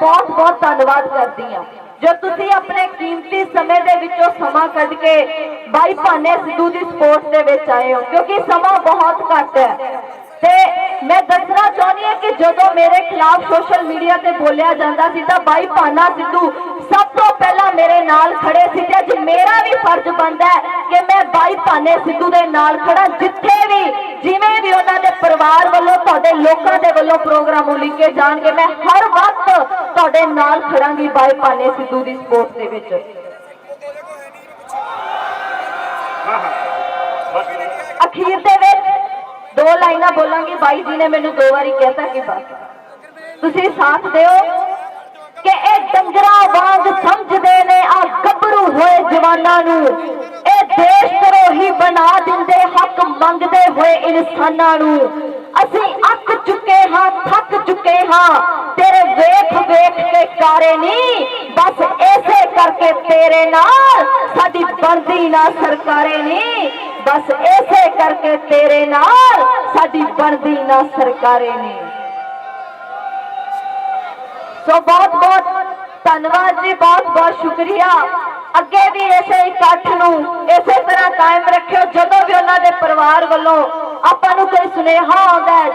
ਬਹੁਤ ਬਹੁਤ ਧੰਨਵਾਦ ਕਰਦੀ ਹਾਂ। ਜੋ ਤੁਸੀਂ ਆਪਣੇ ਕੀਮਤੀ ਸਮੇਂ ਦੇ ਵਿੱਚੋਂ ਸਮਾਂ ਕੱਢ ਕੇ ਬਾਈ ਭਾਨੇ ਸਿੱਧੂ ਦੀ ਸਪੋਰਟ ਦੇ ਵਿੱਚ ਆਏ ਹੋ, ਕਿਉਂਕਿ ਸਮਾਂ ਬਹੁਤ ਘੱਟ ਹੈ। ਤੇ ਮੈਂ ਦੱਸਣਾ ਚਾਹੁੰਦੀ ਹਾਂ ਕਿ ਜਦੋਂ ਮੇਰੇ ਖਿਲਾਫ ਸੋਸ਼ਲ ਮੀਡੀਆ ਤੇ ਬੋਲਿਆ ਜਾਂਦਾ ਸੀ ਤਾਂ ਬਾਈ ਭਾਨਾ ਸਿੱਧੂ ਸਭ ਤੋਂ ਪਹਿਲਾਂ ਮੇਰੇ ਨਾਲ ਖੜੇ ਸੀ ਤੇ ਅੱਜ ਮੇਰਾ ਵੀ ਫਰਜ਼ ਬਣਦਾ ਹੈ ਕਿ ਮੈਂ ਬਾਈ ਭਾਨੇ ਸਿੱਧੂ ਦੇ ਨਾਲ ਖੜਾ ਜਿੱਥੇ ਵੀ, ਜਿਵੇਂ ਵੀ ਉਹਨਾਂ ਦੇ ਪਰਿਵਾਰ ਲੋਕਾਂ ਦੇ ਵੱਲੋਂ ਪ੍ਰੋਗਰਾਮ ਉਲੀਕੇ ਜਾਣਗੇ। ਮੈਂ ਹਰ ਵਕਤ ਤੁਹਾਡੇ ਨਾਲ ਖੜਾਂਗੀ ਬਾਈ ਭਾਨੇ ਸਿੱਧੂ ਦੀ ਸਪੋਰਟ ਦੇ ਵਿੱਚ। ਅਖੀਰ ਦੇ ਵਿੱਚ ਦੋ ਲਾਈਨਾਂ ਬੋਲਾਂਗੀ। ਬਾਈ ਜੀ ਨੇ ਮੈਨੂੰ ਦੋ ਵਾਰੀ ਕਹਿਤਾ ਕਿ ਬਸ ਤੁਸੀਂ ਸਾਥ ਦਿਓ ਕਿ ਇਹ ਡੰਗਰਾਂ ਵਾਂਗ ਸਮਝਦੇ ਨੇ, ਆ ਗੱਭਰੂ ਹੋਏ ਜਵਾਨਾਂ ਨੂੰ। ਇਹ ਦੇਸ਼ ਧਰੋਹੀ ਬਣਾ ਦਿੰਦੇ, ਹੱਕ ਮੰਗਦੇ ਹੋਏ ਇਨਸਾਨਾਂ ਨੂੰ। ਅਸੀਂ ਅੱਕ ਚੁੱਕੇ ਹਾਂ, ਥੱਕ ਚੁੱਕੇ ਹਾਂ। ਤੇਰੇ ਵੇਖ ਵੇਖ ਕੇ ਕਾਰੇ ਨਹੀਂ ਬਸ ਐਸੇ ਕਰਕੇ ਤੇਰੇ ਨਾਲ, ਸਾਡੀ ਬਣਦੀ ਨਾ ਸਰਕਾਰੇ ਨਹੀਂ ਬਸ ਐਸੇ ਕਰਕੇ ਤੇਰੇ ਨਾਲ, ਸਾਡੀ ਬਣਦੀ ਨਾ ਸਰਕਾਰੇ ਨਹੀਂ ਸੋ ਬਹੁਤ ਬਹੁਤ ਧੰਨਵਾਦ ਜੀ, ਬਹੁਤ ਬਹੁਤ ਸ਼ੁਕਰੀਆ। ਅੱਗੇ ਵੀ ਇਸੇ ਇਕੱਠ ਨੂੰ ਇਸੇ ਤਰ੍ਹਾਂ ਕਾਇਮ ਰੱਖਿਓ, ਜਦੋਂ ਵੀ ਉਹਨਾਂ ਦੇ ਪਰਿਵਾਰ ਵੱਲੋਂ ਆਪਾਂ ਨੂੰ ਕੋਈ ਸੁਨੇਹਾ ਆਉਂਦਾ ਹੈ,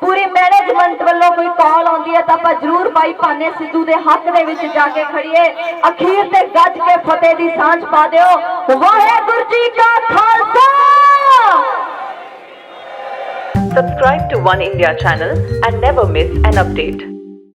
ਪੂਰੀ ਮੈਨੇਜਮੈਂਟ ਵੱਲੋਂ ਕੋਈ ਕਾਲ ਆਉਂਦੀ ਹੈ, ਤਾਂ ਆਪਾਂ ਜ਼ਰੂਰ ਬਾਈ ਭਾਨੇ ਸਿੱਧੂ ਦੇ ਹੱਕ ਦੇ ਵਿੱਚ ਜਾ ਕੇ ਖੜੀਏ ਅਖੀਰ ਤੇ ਗੱਜ ਕੇ ਫਤਿਹ ਦੀ ਸਾਂਝ ਪਾ ਦਿਓ। ਵਾਹਿਗੁਰੂ ਜੀ ਕਾ Khalsa! Subscribe to One India channel and never miss an update.